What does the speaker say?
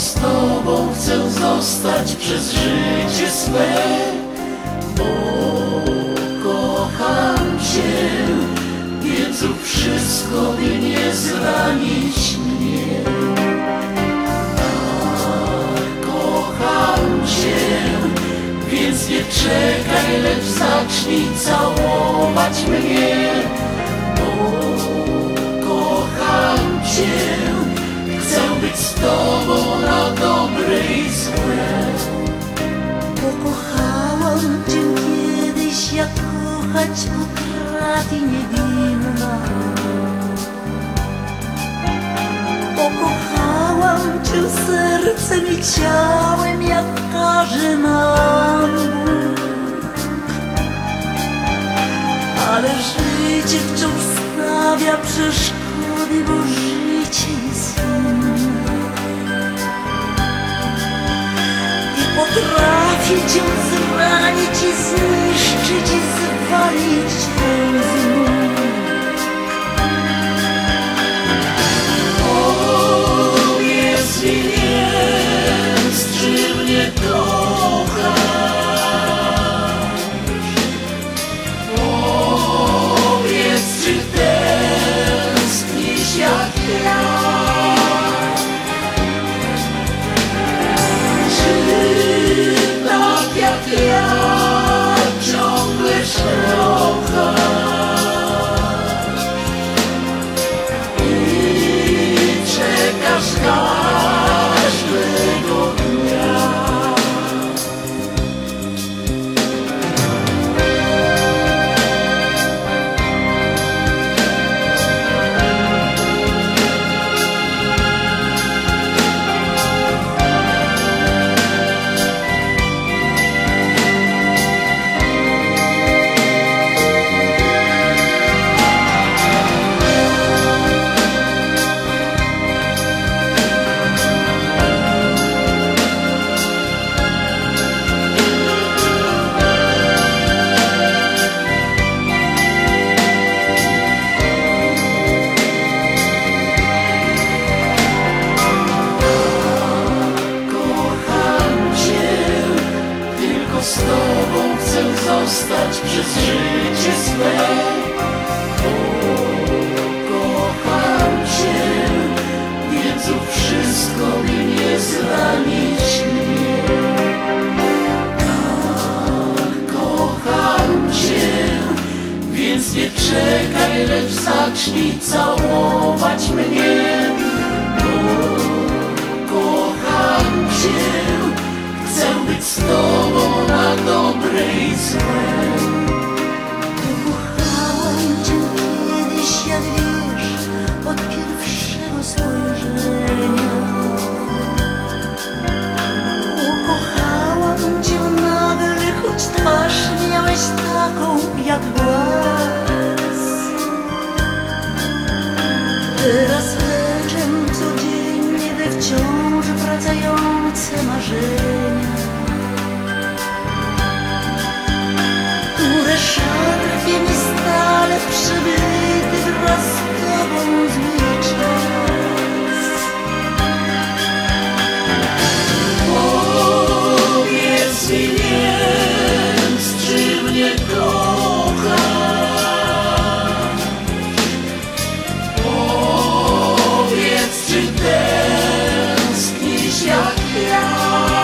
z Tobą chcę zostać przez życie swe, bo kocham Cię, więc rób wszystko, by nie zranić mnie. Kocham Cię, więc nie czekaj, lecz zacznij całować mnie, bo kocham Cię. Jak kochać potrafi niewinna. Pokochałam cię sercem i ciałem, jak każe Bóg. Ale życie wciąż stawia przeszkody, bo życie jest. I potrafi cię i zwalić cię z nóg. Powiedz mi więc, czy mnie? Powiedz, czy tęsknisz jak ja? Tobą chcę zostać przez życie swe. O, kocham Cię, więc zrób wszystko, by nie zranić mnie. Tak, kocham Cię, więc nie czekaj, lecz zacznij całować mnie. Kocham Cię, chcę być z Tobą dobre i alegria.